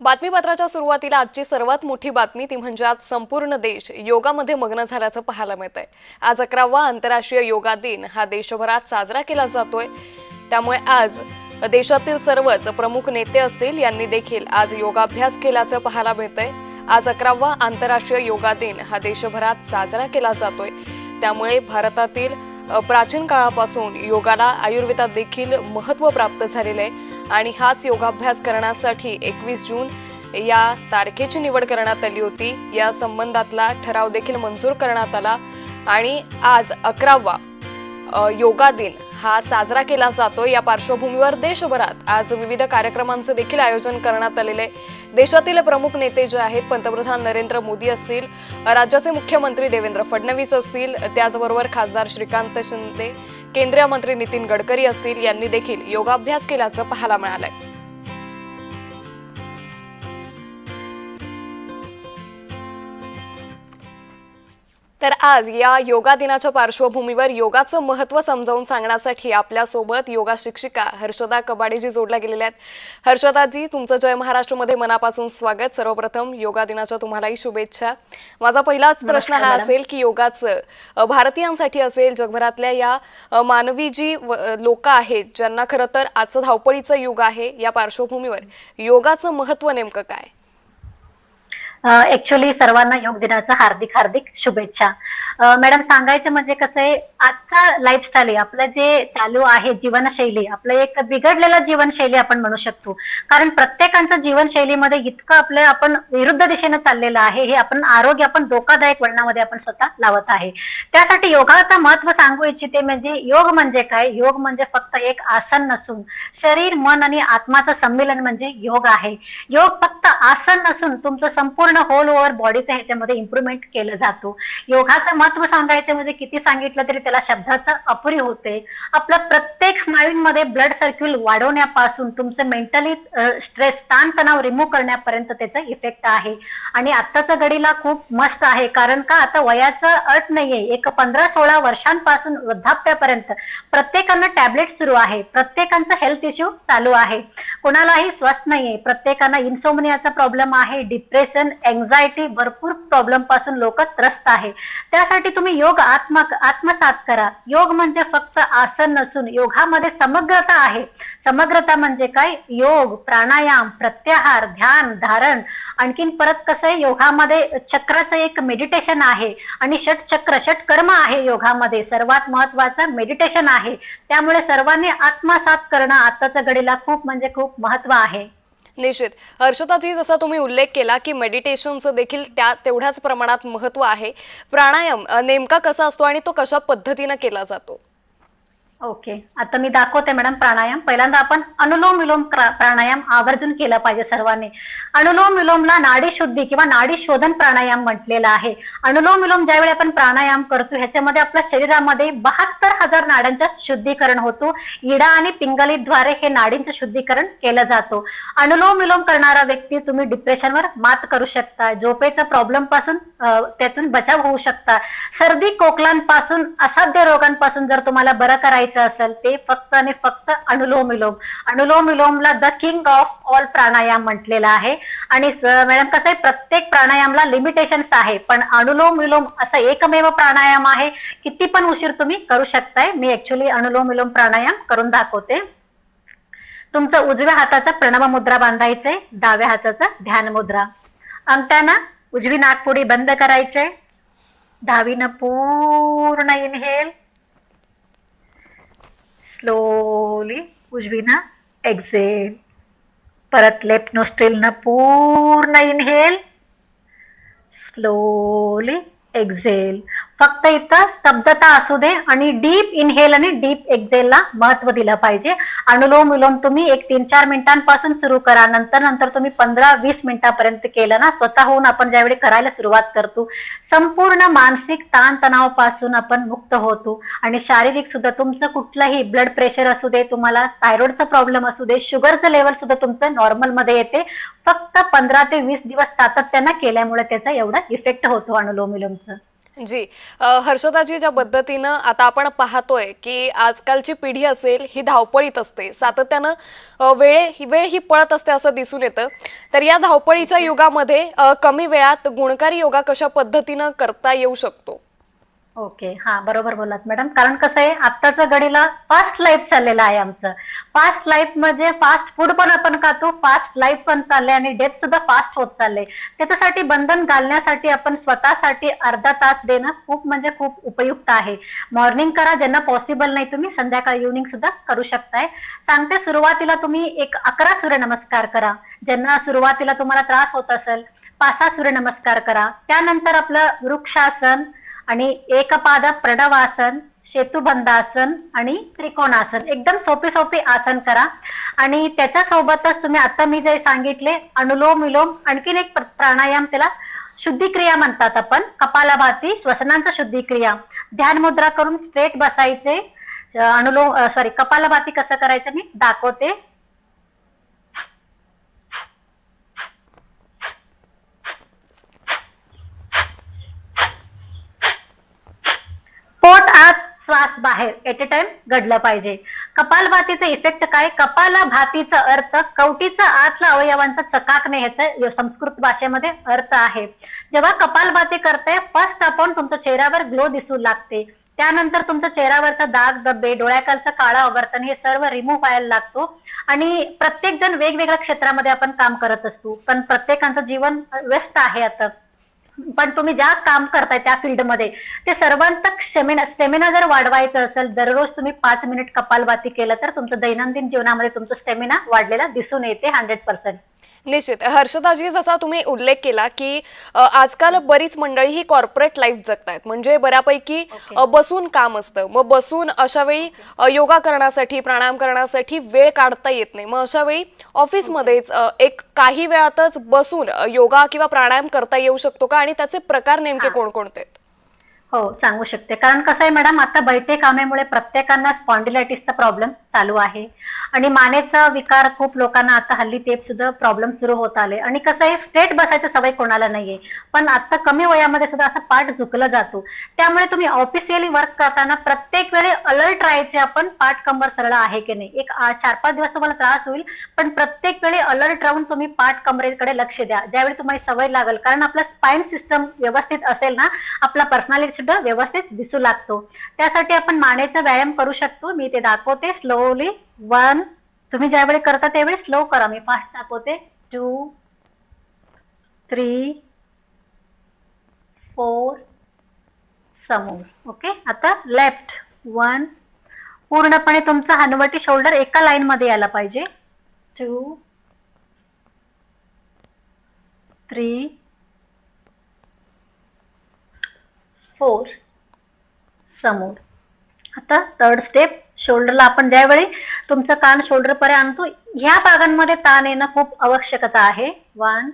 बातमीपत्राच्या सुरुवातीला आजची सर्वात मोठी बातमी ती म्हणजे आज संपूर्ण देश योगामध्ये मग्न झाल्याचं पाहायला मिळत आहे आज अकरावा आंतरराष्ट्रीय योगा दिन हा देशभरात साजरा केला जातोय. त्यामुळे आज देशातील सर्वच प्रमुख नेते असतील यांनी देखील आज योगाभ्यास केल्याचं पाहायला मिळतंय. आज अकरावा आंतरराष्ट्रीय योगा दिन हा देशभरात साजरा केला जातोय. त्यामुळे भारतातील प्राचीन काळापासून योगाला आयुर्वेदात देखील महत्त्व प्राप्त झालेलं आहे. आणि हाच योगाभ्यास करण्यासाठी एकवीस जून या तारखेची निवड करण्यात आली होती. या संबंधातला ठराव देखील मंजूर करण्यात आला आणि आज अकरावा योगा दिन हा साजरा केला जातो. या पार्श्वभूमीवर देशभरात आज विविध कार्यक्रमांचं देखील आयोजन करण्यात आलेलं आहे. देशातील प्रमुख नेते जे आहेत पंतप्रधान नरेंद्र मोदी असतील राज्याचे मुख्यमंत्री देवेंद्र फडणवीस असतील त्याचबरोबर खासदार श्रीकांत शिंदे केंद्रीय मंत्री नितीन गडकरी असतील यांनी देखील योगाभ्यास केल्याचं पाहायला मिळालंय. तर आज या योगा दिनाच्या पार्श्वभूमीवर योगाचं महत्त्व समजावून सांगण्यासाठी आपल्यासोबत योगा शिक्षिका हर्षदा कबाडेजी जोडल्या गेलेल्या आहेत. हर्षदाजी तुमचं जय महाराष्ट्रमध्ये मनापासून स्वागत. सर्वप्रथम योगा दिनाच्या तुम्हालाही शुभेच्छा. माझा पहिलाच प्रश्न हा. असेल की योगाचं भारतीयांसाठी असेल जगभरातल्या या मानवी जी लोक आहेत ज्यांना खरं तर आजचं धावपळीचं युग आहे या पार्श्वभूमीवर योगाचं महत्त्व नेमकं काय? ऍक्च्युली सर्वांना योग दिनाच्या हार्दिक हार्दिक शुभेच्छा. मॅडम सांगायचं म्हणजे कसं आहे आजचा लाईफस्टाईल आहे. आपलं जे चालू आहे जीवनशैली आपलं एक बिघडलेलं जीवनशैली आपण म्हणू शकतो. कारण प्रत्येकांचं जीवनशैलीमध्ये इतकं आपलं आपण विरुद्ध दिशेने चाललेलं आहे हे आपण आरोग्य आपण धोकादायक वळणामध्ये आपण स्वतः लावत आहे. त्यासाठी योगाचं महत्त्व सांगू इच्छिते म्हणजे योग म्हणजे काय? योग म्हणजे फक्त एक आसन नसून शरीर मन आणि आत्माचं संमेलन म्हणजे योग आहे. योग फक्त आसन नसून तुमचं संपूर्ण होल ओव्हर बॉडीचं ह्याच्यामध्ये इम्प्रुव्हमेंट केलं जातो. योगाचं महत्त्व सांगायचं म्हणजे किती सांगितलं तरी त्याला शब्दाचं अपुरी होते. आपलं प्रत्येक स्नायूंमध्ये ब्लड सर्क्युल वाढवण्यापासून तुमचं मेंटली स्ट्रेस ताणतणाव रिमूव्ह करण्यापर्यंत त्याचा इफेक्ट आहे. आणि आत्ताचा घडीला खूप मस्त आहे. कारण का आता वयाचं अट नाहीये. एक पंधरा सोळा वर्षांपासून वृद्धाप्यापर्यंत प्रत्येकानं टॅबलेट सुरू आहे. प्रत्येकांचा हेल्थ इश्यू चालू आहे. कोणालाही स्वस्थ नाहीये. प्रत्येकांना इन्सोमनियाचा प्रॉब्लेम आहे डिप्रेशन एन्झायटी भरपूर प्रॉब्लेमपासून लोक त्रस्त आहे. त्यासाठी तुम्ही योग आत्मा आत्मसात करा. योग म्हणजे फक्त आसन नसून योगामध्ये समग्रता आहे. समग्रता म्हणजे काय? योग प्राणायाम प्रत्याहार ध्यान धारण आणखीन परत कसं आहे योगामध्ये चक्राचं एक मेडिटेशन आहे आणि षट चक्र षट कर्म आहे योगामध्ये. सर्वात महत्वाचं मेडिटेशन आहे. त्यामुळे सर्वांनी आत्मसात करणं आताच्या घडीला खूप म्हणजे खूप महत्त्व आहे. निश्चित. हर्षदाजी जसा तुम्ही उल्लेख केला की मेडिटेशनचं देखील त्या तेवढ्याच प्रमाणात महत्त्व आहे. प्राणायाम नेमका कसा असतो आणि तो कशा पद्धतीनं केला जातो? ओके. आता मी दाखवते मॅडम प्राणायाम. पहिल्यांदा आपण अनुलोम विलोम प्राणायाम आवर्जून केला पाहिजे सर्वांनी. अनुलोम विलोमला नाडी शुद्धी किंवा नाडी शोधन प्राणायाम म्हटलेला आहे. अनुलोम विलोम ज्यावेळी आपण प्राणायाम करतो ह्याच्यामध्ये आपल्या शरीरामध्ये बहात्तर हजार नाड्यांचं शुद्धीकरण होतो. इडा आणि पिंगलीद्वारे हे नाडींचं शुद्धीकरण केलं जातो. अनुलोम विलोम करणारा व्यक्ती तुम्ही डिप्रेशनवर मात करू शकता झोपेचा प्रॉब्लेमपासून त्यातून बचाव होऊ शकता. सर्दी खोकलांपासून असाध्य रोगांपासून जर तुम्हाला बरं करायचं असेल ते फक्त आणि फक्त अनुलोम विलोम अनुलोम विलोमला the king of all pranayama म्हटलेला आहे. आणि मॅडम कसं आहे प्रत्येक प्राणायामला लिमिटेशन्स आहे पण अनुलोम विलोम असं एकमेव प्राणायाम आहे किती पण उशीर तुम्ही करू शकताय. मी ऍक्च्युली अनुलोम विलोम प्राणायाम करून दाखवते. तुमचं उजव्या हाताचा प्रणव मुद्रा बांधायचंय डाव्या हाताचा ध्यान मुद्रा. अंगठ्यानं उजवी नागपुडी बंद करायचे. डावीनं पूर्ण इनहेल स्लोली उजवीनं एक्झेल परत लेफ्ट नोस्ट्रिलनं पूर्ण इनहेल स्लोली एक्झेल फक्त इथं स्तब्धता असू दे आणि डीप इनहेल आणि डीप एक्झेलला महत्त्व दिलं पाहिजे. अनुलोम विलोम तुम्ही एक तीन चार मिनिटांपासून सुरू करा. नंतर नंतर तुम्ही पंधरा वीस मिनिटापर्यंत केलं ना स्वतःहून आपण ज्यावेळी करायला सुरुवात करतो संपूर्ण मानसिक ताणतणावापासून आपण मुक्त होतो. आणि शारीरिक सुद्धा तुमचं कुठलंही ब्लड प्रेशर असू दे तुम्हाला थायरॉइडचा प्रॉब्लेम असू दे शुगरचं लेवल सुद्धा तुमचं नॉर्मलमध्ये येते. फक्त पंधरा ते वीस दिवस सातत्यानं केल्यामुळे त्याचा एवढा इफेक्ट होतो अनुलोम विलोमचं. जी हर्षदाजी ज्या पद्धतीनं आता आपण पाहतोय की आजकालची पिढी असेल ही धावपळीत असते. सातत्यानं वेळे ही वेळ ही पळत असते असं दिसून येतं. तर या धावपळीच्या युगामध्ये कमी वेळात गुणकारी योगा कशा पद्धतीनं करता येऊ शकतो? ओके. हा बरोबर बोलात मॅडम. कारण कसं आहे आत्ताच्या घडीला फास्ट लाईफ चाललेलं आहे आमचं. फास्ट लाईफ म्हणजे फास्ट फूड पण आपण खातो फास्ट लाईफ पण चालले आणि डेथ सुद्धा फास्ट होत चाललंय. त्याच्यासाठी बंधन घालण्यासाठी आपण स्वतःसाठी अर्धा तास देणं खूप म्हणजे खूप उपयुक्त आहे. मॉर्निंग करा ज्यांना पॉसिबल नाही तुम्ही संध्याकाळी इव्हनिंग सुद्धा करू शकताय. सांगते सुरुवातीला तुम्ही एक अकरा सूर्यनमस्कार करा. ज्यांना सुरुवातीला तुम्हाला त्रास होत असेल पाच सहा सूर्यनमस्कार करा. त्यानंतर आपलं वृक्षासन आणि एकपाद प्रणवासन सेतुबंधासन आणि त्रिकोणासन एकदम सोपे सोपे आसन करा. आणि त्याच्यासोबतच तुम्ही आता मी जे सांगितले अनुलोम विलोम आणखीन एक प्राणायाम त्याला शुद्धिक्रिया म्हणतात आपण. कपालभाती श्वसनांचा शुद्धिक्रिया. ध्यान मुद्रा करून स्ट्रेट बसायचे. अनुलोम सॉरी कपालभाती कसं करायचं मी? दाखवते पोट आत श्वास बाहेर एट ए टाइम घडलं पाहिजे. कपालभातीचं इफेक्ट काय? कपालभातीचा अर्थ कवटीचा आतला अवयवांचा चकाकणे ह्याचा संस्कृत भाषेमध्ये अर्थ आहे. जेव्हा कपालभाती करते फर्स्ट आपण तुमच्या चेहऱ्यावर ग्लो दिसू लागते. त्यानंतर तुमच्या चेहऱ्यावरचा दाग धब्बे डोळ्याखालचा काळा अवर्तन हे सर्व रिमूव्ह व्हायला लागतो. आणि प्रत्येक जण वेगवेगळ्या क्षेत्रामध्ये आपण काम करत असतो. पण प्रत्येकांचं जीवन व्यस्त आहे आता. पण तुम्ही ज्या काम करताय त्या फील्डमध्ये ते सर्वांचं स्टेमिना स्टेमिना जर वाढवायचं असेल दररोज तुम्ही पाच मिनिट कपालभाती केलं तर तुमचं दैनंदिन जीवनामध्ये तुमचं स्टेमिना वाढलेला दिसून येते हंड्रेड पर्सेंट निश्चित. हर्षदाजी जसा तुम्ही उल्लेख केला की आजकाल बरीच मंडळी ही कॉर्पोरेट लाईफ जगतायत. म्हणजे बऱ्यापैकी Okay. बसून काम असतं. मग बसून अशा वेळी योगा करण्यासाठी प्राणायाम करण्यासाठी वेळ काढता येत नाही. मग अशा वेळी ऑफिसमध्येच एक काही वेळातच बसून योगा किंवा प्राणायाम करता येऊ शकतो का? आणि त्याचे प्रकार नेमके. कोणकोणते आहेत? हो सांगू शकते. कारण कसं आहे मॅडम आता बैठे कामामुळे प्रत्येकांना स्पॉन्डिलायटिसचा प्रॉब्लेम चालू आहे. आणि मानेचा विकार खूप लोकांना आता हल्ली ते सुद्धा प्रॉब्लेम सुरू होत आले. आणि कसं आहे स्ट्रेट बसायचं सवय कोणाला नाहीये. पण आता कमी वयामध्ये सुद्धा असा पाठ झुकला जातो. त्यामुळे तुम्ही ऑफिशियली वर्क करताना प्रत्येक वेळी अलर्ट राहायचे आपण पाठ कंबर सरळ आहे की नाही? एक चार पाच दिवस तुम्हाला त्रास होईल पण प्रत्येक वेळी अलर्ट राहून तुम्ही पाठ कमरेकडे लक्ष द्या. ज्यावेळी तुम्हाला सवय लागेल कारण आपला स्पाइन सिस्टम व्यवस्थित असेल ना आपला पर्सनॅलिटी सुद्धा व्यवस्थित दिसू लागतो. त्यासाठी आपण मानेचा व्यायाम करू शकतो. मी ते दाखवते स्लोली वन तुम्ही ज्यावेळी करता त्यावेळी स्लो करा. मी फास्ट दाखवते. टू थ्री फोर समोर. ओके आता लेफ्ट वन पूर्णपणे तुमचा हनवटी शोल्डर एका लाईन मध्ये यायला पाहिजे. टू थ्री फोर समोर. आता थर्ड स्टेप शोल्डरला आपण ज्यावेळी तुमचं कान शोल्डर पर्यंत आणतो. ह्या भागांमध्ये ताण येणं खूप आवश्यकता आहे. वन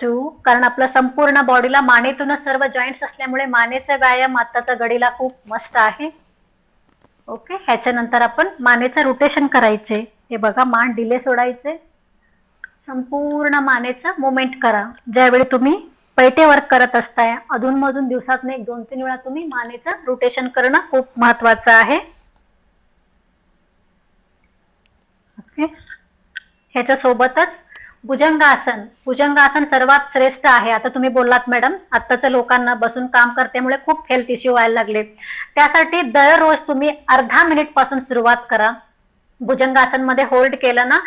टू कारण आपलं संपूर्ण बॉडीला मानेतूनच सर्व जॉईंट्स असल्यामुळे मानेचा व्यायाम आत्ताचा गडीला खूप मस्त आहे. ओके ह्याच्यानंतर आपण मानेचं रोटेशन करायचे. हे बघा मान डिले सोडायचे. संपूर्ण मानेचं मुवमेंट करा. ज्यावेळी तुम्ही पैटे वर्क करत असताय अधूनमधून दिवसातून एक दोन तीन वेळा तुम्ही मानेचं रोटेशन करणं खूप महत्वाचं आहे ओके ह्याच्या सोबतच भुजंगासन. भुजंगासन सर्वात श्रेष्ठ आहे. आता तुम्ही बोललात मॅडम आत्ताच्या लोकांना बसून काम करतेमुळे खूप हेल्थ इश्यू व्हायला लागले. त्यासाठी दररोज तुम्ही अर्धा मिनिटपासून सुरुवात करा. भुजंगासनमध्ये होल्ड केलं ना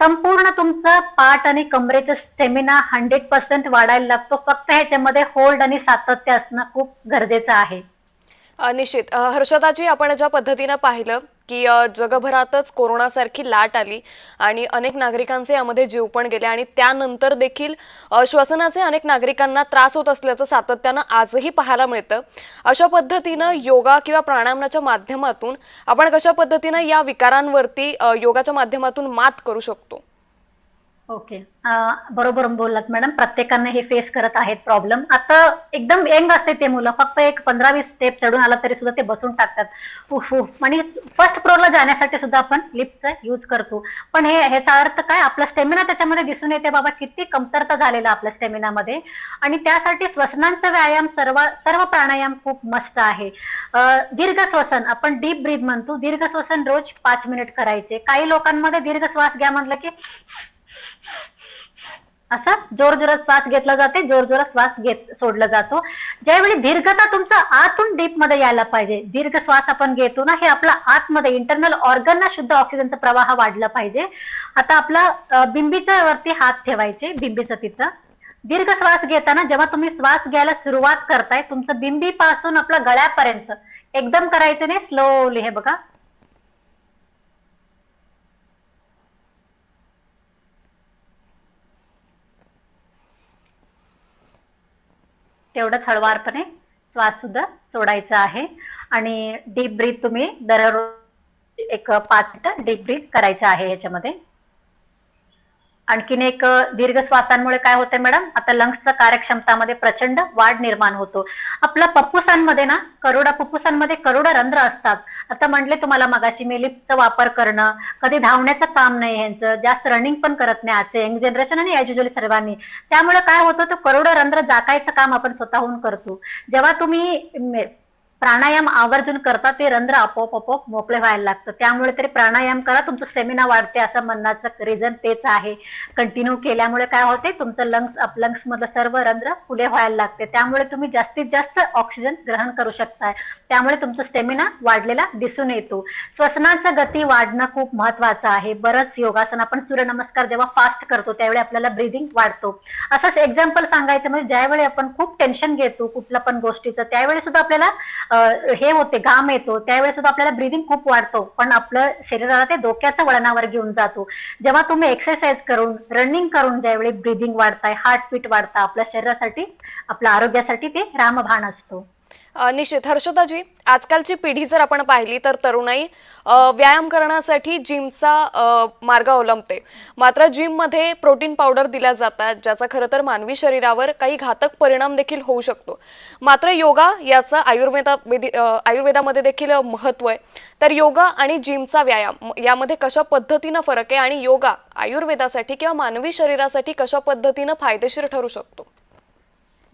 संपूर्ण तुमचं पाठ आणि कमरेचं स्टेमिना हंड्रेड पर्सेंट वाढायला लागतो. फक्त ह्याच्यामध्ये होल्ड आणि सातत्य असणं खूप गरजेचं आहे. निश्चित. हर्षदाजी आपण ज्या पद्धतीनं पाहिलं की जगभरातच कोरोनासारखी लाट आली आणि अनेक नागरिकांचे यामध्ये जीव पण गेले आणि त्यानंतर देखील श्वसनाचे अनेक नागरिकांना त्रास होत असल्याचं सातत्यानं आजही पाहायला मिळतं. अशा पद्धतीनं योगा किंवा प्राणायामाच्या माध्यमातून आपण कशा पद्धतीनं या विकारांवरती योगाच्या माध्यमातून मात करू शकतो? ओके. बरोबर बोललात मॅडम. प्रत्येकाने हे फेस करत आहेत प्रॉब्लेम आता एकदम यंग असते ते मुलं. फक्त एक पंधरा वीस स्टेप चढून आला तरी सुद्धा ते बसून टाकतात. उफ उफ. आणि फर्स्ट फ्लोअरला जाण्यासाठी सुद्धा आपण लिफ्टचा यूज करतो. पण हे ह्याचा अर्थ काय? आपला स्टेमिना त्याच्यामध्ये दिसून येते. बाबा किती कमतरता झालेला आपल्या स्टेमिनामध्ये आणि त्यासाठी श्वसनांचा व्यायाम सर्व सर्व प्राणायाम खूप मस्त आहे. दीर्घ श्वसन. आपण डीप ब्रीद म्हणतो. दीर्घ श्वसन रोज पाच मिनिट करायचे. काही लोकांमध्ये दीर्घ श्वास घ्या म्हटलं की असा जोर जोरात श्वास घेतला जाते जोर जोरात श्वास घेत सोडला जातो. ज्यावेळी दीर्घता तुमचा आतून डीपमध्ये यायला पाहिजे दीर्घ श्वास आपण घेतो ना हे आपला आतमध्ये इंटरनल ऑर्गनना शुद्ध ऑक्सिजनचा प्रवाह वाढला पाहिजे. आता आपला बिंबीच्या वरती हात ठेवायचे बिंबीचं तिथं. दीर्घ श्वास घेताना जेव्हा तुम्ही श्वास घ्यायला सुरुवात करताय तुमचं बिंबी पासून आपल्या गळ्यापर्यंत एकदम करायचं नाही स्लोली हे बघा. तेवढंच हळवारपणे श्वास सुद्धा सोडायचा आहे. आणि डीप ब्रीथ तुम्ही दररोज एक पाच मिनिटं डीप ब्रीथ करायचं आहे याच्यामध्ये आणखीन एक दीर्घ श्वासांमुळे काय होतंय मॅडम? आता लंग्सच्या कार्यक्षमतामध्ये प्रचंड वाढ निर्माण होतो. आपल्या पप्पुसांमध्ये ना करोडा पप्पुसांमध्ये करोडा रंध्र असतात. आता म्हटले तुम्हाला मगाशी मी लिफ्टचा वापर करणं कधी धावण्याचं काम नाही यांचं जास्त रनिंग पण करत नाही आजचे यंग जनरेशन आणि ॲज युजली सर्वांनी. त्यामुळे काय होतं तर करोडो रंध्र जाकायचं काम आपण स्वतःहून करतो. जेव्हा तुम्ही प्राणायाम आवर्जून करता ते रंध्र आपोआप आपोआप मोकळे व्हायला लागतं. त्यामुळे तरी प्राणायाम करा तुमचं स्टेमिना वाढते असं म्हणण्याचं रिझन तेच आहे. कंटिन्यू केल्यामुळे काय होते तुमचं लंग्स लंग्स मधलं सर्व रंध्र फुले व्हायला लागते. त्यामुळे तुम्ही जास्तीत जास्त ऑक्सिजन ग्रहण करू शकताय. त्यामुळे तुमचा स्टेमिना वाढलेला दिसून येतो. श्वसनाचा गती वाढणं खूप महत्वाचं आहे. बरंच योगासन आपण सूर्यनमस्कार जेव्हा फास्ट करतो त्यावेळी आपल्याला ब्रिदिंग वाढतो. असंच एक्झाम्पल सांगायचं म्हणजे ज्यावेळी आपण खूप टेन्शन घेतो कुठल्या पण गोष्टीचं त्यावेळी सुद्धा आपल्याला हे होते घाम येतो त्यावेळी सुद्धा आपल्याला ब्रिदिंग खूप वाढतो पण आपलं शरीराला ते डोक्याच्या वळणावर घेऊन जातो. जेव्हा तुम्ही एक्सरसाइज करून रनिंग करून ज्यावेळी ब्रिदिंग वाढताय हार्टबीट वाढता आपल्या शरीरासाठी आपल्या आरोग्यासाठी ते रामभान असतो. निश्चित. हर्षदाजी आजकालची पिढी जर आपण पाहिली तर तरुणाई व्यायाम करण्यासाठी जिमचा मार्ग अवलंबते. मात्र जिममध्ये प्रोटीन पावडर दिल्या जातात ज्याचा खरं तर मानवी शरीरावर काही घातक परिणाम देखील होऊ शकतो. मात्र योगा याचा आयुर्वेदा आयुर्वेदामध्ये देखील महत्त्व आहे. तर योगा आणि जिमचा व्यायाम यामध्ये कशा पद्धतीनं फरक आहे आणि योगा आयुर्वेदासाठी किंवा मानवी शरीरासाठी कशा पद्धतीनं फायदेशीर ठरू शकतो?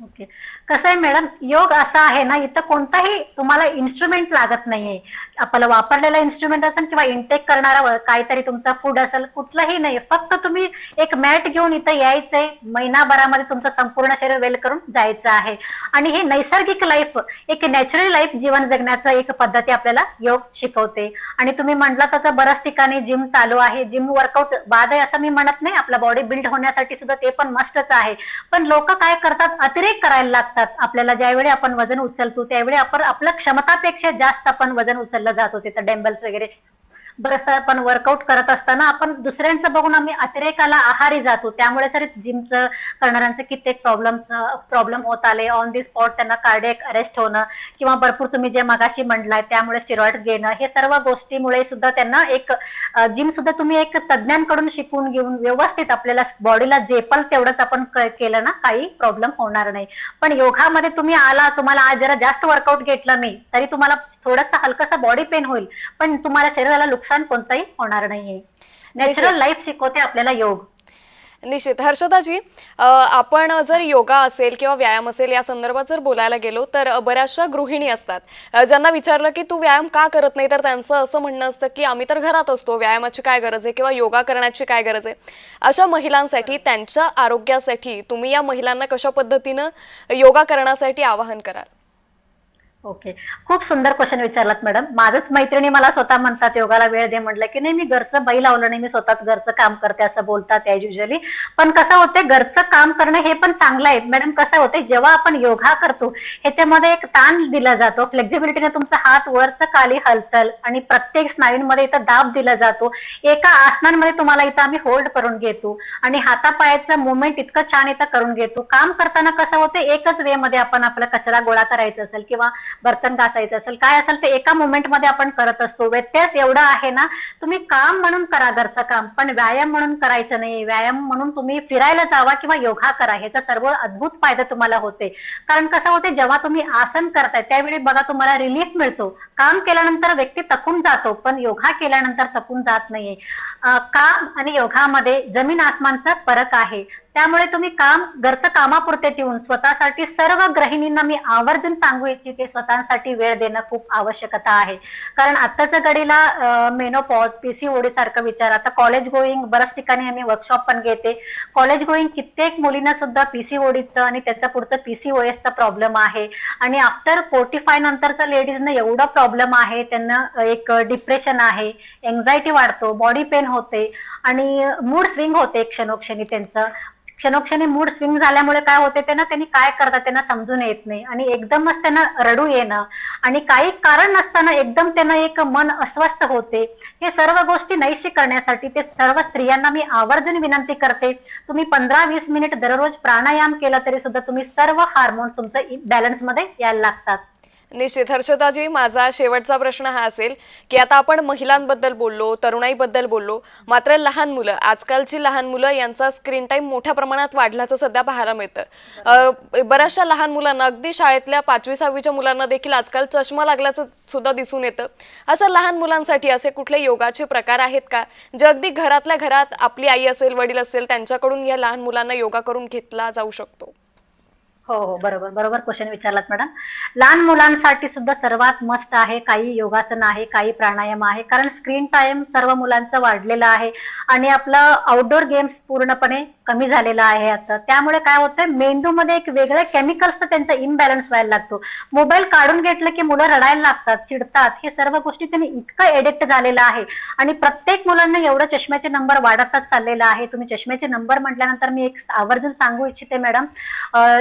ओके. कसं आहे मॅडम योग असा आहे ना इथं कोणताही तुम्हाला इन्स्ट्रुमेंट लागत नाहीये. आपल्याला वापरलेला इन्स्ट्रुमेंट असेल किंवा इंटेक करणारा व- काहीतरी तुमचा फूड असेल कुठलंही नाही. फक्त तुम्ही एक मॅट घेऊन इथं यायचंय. महिनाभरामध्ये तुमचं संपूर्ण शरीर वेल करून जायचं आहे. आणि हे नैसर्गिक लाईफ एक नॅचरल लाईफ जीवन जगण्याचं एक पद्धती आपल्याला योग शिकवते. आणि तुम्ही म्हटलं तसं बऱ्याच ठिकाणी जिम चालू आहे. जिम वर्कआउट बाद आहे असं मी म्हणत नाही. आपला बॉडी बिल्ड होण्यासाठी सुद्धा ते पण मस्तच आहे. पण लोक काय करतात? अतिरेक करायला लागतात. आपल्याला ज्यावेळी आपण वजन उचलतो त्यावेळी आपण आपल्या क्षमतापेक्षा जास्त आपण वजन गार्डनला जात होते तर डेम्बल्स वगैरे बरंच आपण वर्कआउट करत असताना आपण दुसऱ्यांचं बघून आम्ही अतिरेकाला आहारी जातो. त्यामुळे तरी जिमचं करणाऱ्यांचे कित्येक प्रॉब्लेम प्रॉब्लेम होत आले. ऑन दी स्पॉट त्यांना कार्डियक अरेस्ट होणं किंवा भरपूर तुम्ही जे मगाशी म्हणलाय त्यामुळे स्टिरॉइड घेणं हे सर्व गोष्टीमुळे सुद्धा त्यांना एक जिम सुद्धा तुम्ही एक तज्ज्ञांकडून शिकून घेऊन व्यवस्थित आपल्याला बॉडीला झेपल तेवढंच आपण केलं ना काही प्रॉब्लेम होणार नाही. पण योगामध्ये तुम्ही आला तुम्हाला आज जरा जास्त वर्कआउट घेतलं मी तरी तुम्हाला थोडासा हलकासा बॉडी पेन होईल. पण तुम्हाला शरीराला नुकसान कोणतंही होणार नाहीये. नॅचरल लाईफ शिकवते आपल्याला योग. निश्चित. हर्षदाजी आपण जर योगा असेल किंवा व्यायाम असेल या संदर्भात जर बोलायला गेलो तर बऱ्याचशा गृहिणी असतात. ज्यांना विचारलं की तू व्यायाम का करत नाही तर त्यांचं असं म्हणणं असतं की आम्ही तर घरात असतो व्यायामाची काय गरज आहे किंवा योगा करण्याची काय गरज आहे? अशा महिलांसाठी त्यांच्या आरोग्यासाठी तुम्ही या महिलांना कशा पद्धतीनं योगा करण्यासाठी आवाहन कराल? ओके खूप सुंदर क्वेश्चन विचारलात मॅडम माझंच मैत्रिणी मला स्वतः म्हणतात योगाला वेळ दे म्हटलं की नाही मी घरचं बाई लावलं नाही. मी स्वतःच घरचं काम करते असं बोलतात ॲज युजली पण कसं होते घरचं काम करणं हे पण चांगलं आहे. मॅडम कसं होते जेव्हा आपण योगा करतो ह्याच्यामध्ये एक ताण दिला जातो. फ्लेक्झिबिलिटीने तुमचा हात वरचं खाली हलचल आणि प्रत्येक स्नायूंमध्ये इथं दाब दिला जातो. एका आसनांमध्ये तुम्हाला इथं आम्ही होल्ड करून घेतो आणि हातापायाचं मुवमेंट इतकं छान इथं करून घेतो. काम करताना कसं होतं एकच वे मध्ये आपण आपला कचरा गोळा करायचा असेल किंवा बर्तन घासायचं असेल काय असेल ते एका मोमेंटमध्ये आपण करत असतो. व्यत्यास एवढा आहे ना तुम्ही काम म्हणून करा घरचं काम पण व्यायाम म्हणून करायचं नाही. व्यायाम म्हणून तुम्ही फिरायला जावा किंवा योगा करा ह्याचा सर्व अद्भुत फायदा तुम्हाला होते. कारण कसं होते जेव्हा तुम्ही आसन करताय त्यावेळी बघा तुम्हाला रिलीफ मिळतो. काम केल्यानंतर व्यक्ती थकून जातो पण योगा केल्यानंतर थकून जात नाहीये. काम आणि योगामध्ये जमीन आसमानचा फरक आहे. त्यामुळे तुम्ही काम घरचं कामापुरते ठेवून स्वतःसाठी सर्व गृहिणींना मी आवर्जून सांगू इच्छिते स्वतःसाठी वेळ देणं खूप आवश्यकता आहे. कारण आत्ताच्या घडीला मेनोपॉज पीसीओडी सारखं विचार आता कॉलेज गोईंग बऱ्याच ठिकाणी आम्ही वर्कशॉप पण घेते. कॉलेज गोईंग कित्येक मुलींना सुद्धा पीसीओडीचं आणि त्याच्या पुढचं पीसीओएसचा प्रॉब्लेम आहे. आणि आफ्टर फोर्टी फाय नंतरचा लेडीजना एवढा प्रॉब्लेम आहे त्यांना एक डिप्रेशन आहे एन्झायटी वाढतो बॉडी पेन होते आणि मूड स्विंग होते क्षणोक्षणी त्यांचं. क्षणोक्षणी मूड स्विंग झाल्यामुळे काय होते ते ना त्यांनी काय करतात त्यांना समजून येत नाही. आणि एकदमच त्यांना रडू येणं आणि काही कारण नसताना एकदम त्यांना एक मन अस्वस्थ होते. हे सर्व गोष्टी नाहीशी करण्यासाठी ते सर्व स्त्रियांना मी आवर्जून विनंती करते. तुम्ही पंधरा वीस मिनिट दररोज प्राणायाम केला तरी सुद्धा तुम्ही सर्व हार्मोन तुमचं बॅलन्समध्ये यायला लागतात. निश्चित. हर्षदाजी माझा शेवटचा प्रश्न हा असेल की आता आपण महिलांबद्दल बोललो तरुणाईबद्दल बोललो मात्र लहान मुलं आजकालची लहान मुलं यांचा स्क्रीन टाईम मोठ्या प्रमाणात वाढल्याचं सध्या पाहायला मिळतं. बऱ्याचशा लहान मुलांना अगदी शाळेतल्या पाचवी सहावीच्या मुलांना देखील आजकाल चष्मा लागल्याचं सुद्धा दिसून येतं. असं लहान मुलांसाठी असे कुठले योगाचे प्रकार आहेत का? जे अगदी घरातल्या घरात आपली आई असेल वडील असेल त्यांच्याकडून या लहान मुलांना योगा करून घेतला जाऊ शकतो. हो हो बरोबर बरोबर क्वेश्चन विचारलात मॅडम लहान मुलांसाठी सुद्धा सर्वात मस्त आहे काही योगासन आहे काही प्राणायाम आहे. कारण स्क्रीन टाइम सर्व मुलांचा वाढलेला आहे. आणि आपलं आउटडोर गेम्स पूर्णपणे कमी झालेला आहे आता. त्यामुळे काय होतंय मेंदूमध्ये एक वेगळं केमिकल्सचा त्यांचा इम्बॅलन्स व्हायला लागतो. मोबाईल काढून घेतलं की मुलं रडायला लागतात चिडतात हे सर्व गोष्टी त्यांनी इतकं एडिक्ट झालेलं आहे. आणि प्रत्येक मुलांना एवढं चष्म्याचे नंबर वाढतच चाललेला आहे. तुम्ही चष्म्याचे नंबर म्हटल्यानंतर मी एक आवर्जून सांगू इच्छिते मॅडम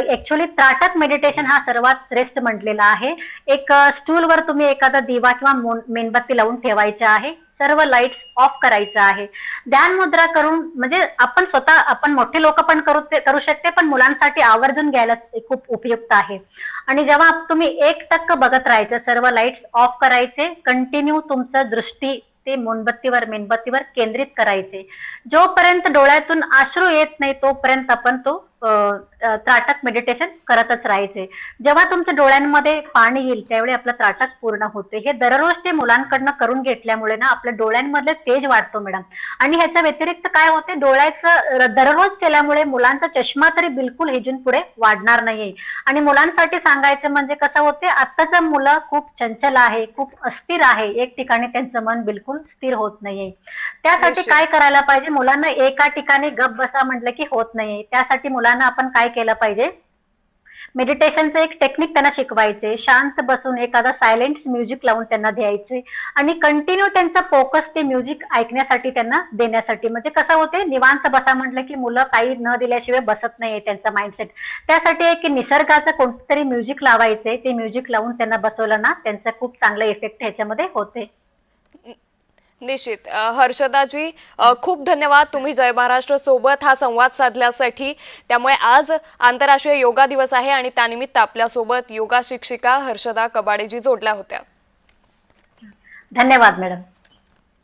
ऍक्च्युली त्राटक मेडिटेशन हा सर्वात श्रेष्ठ म्हटलेला आहे. एक स्टूलवर तुम्ही एखादा दिवा किंवा मोन- मेणबत्ती लावून ठेवायचे आहे. सर्व लाईट्स ऑफ करायचं आहे. ध्यान मुद्रा करून म्हणजे आपण स्वतः आपण मोठे लोक पण करू करू शकते पण मुलांसाठी आवर्जून घ्यायला खूप उपयुक्त आहे. आणि जेव्हा तुम्ही एक टक्क बघत राहायचं सर्व लाईट्स ऑफ करायचे कंटिन्यू तुमचं दृष्टी ते मोमबत्तीवर मेणबत्तीवर केंद्रित करायचे. जोपर्यंत डोळ्यातून अश्रू येत नाही तोपर्यंत आपण तो त्राटक मेडिटेशन करतच राहायचे. जेव्हा तुमच्या डोळ्यांमध्ये पाणी येईल त्यावेळी आपलं त्राटक पूर्ण होते. हे दररोज ते मुलांकडनं करून घेतल्यामुळे ना आपल्या डोळ्यांमधले तेज वाढतो मॅडम आणि ह्याच्या व्यतिरिक्त काय होते डोळ्याचं दररोज केल्यामुळे मुलांचा चष्मा तरी बिलकुल हिजून पुढे वाढणार नाही आणि मुलांसाठी सांगायचं म्हणजे कसं होते आत्ताच मुलं खूप चंचल आहे खूप अस्थिर आहे. एक ठिकाणी त्यांचं मन बिलकुल स्थिर होत नाहीये. त्यासाठी. काय करायला पाहिजे मुलांना एका ठिकाणी गप बसा म्हटलं की होत नाही त्यासाठी मुलांना आपण काय केलं पाहिजे? मेडिटेशनचं एक टेक्निक त्यांना शिकवायचे. शांत बसून एखादा सायलेंट म्युझिक लावून त्यांना द्यायचे. आणि कंटिन्यू त्यांचा फोकस ते म्युझिक ऐकण्यासाठी त्यांना देण्यासाठी. म्हणजे कसं होते? निवांत बसा म्हटलं की मुलं काही न दिल्याशिवाय बसत नाहीये त्यांचा माइंडसेट त्यासाठी एक निसर्गाचं कोणतरी म्युझिक लावायचे. ते म्युझिक लावून त्यांना बसवलं ना त्यांचा खूप चांगला इफेक्ट ह्याच्यामध्ये होते. निश्चित. हर्षदाजी खूप धन्यवाद तुम्ही जय महाराष्ट्र सोबत हा संवाद साधल्यासाठी. त्यामुळे आज आंतरराष्ट्रीय योगा दिवस आहे आणि त्यानिमित्त आपल्यासोबत योगा शिक्षिका हर्षदा कबाडेजी जोडल्या होत्या. धन्यवाद मॅडम.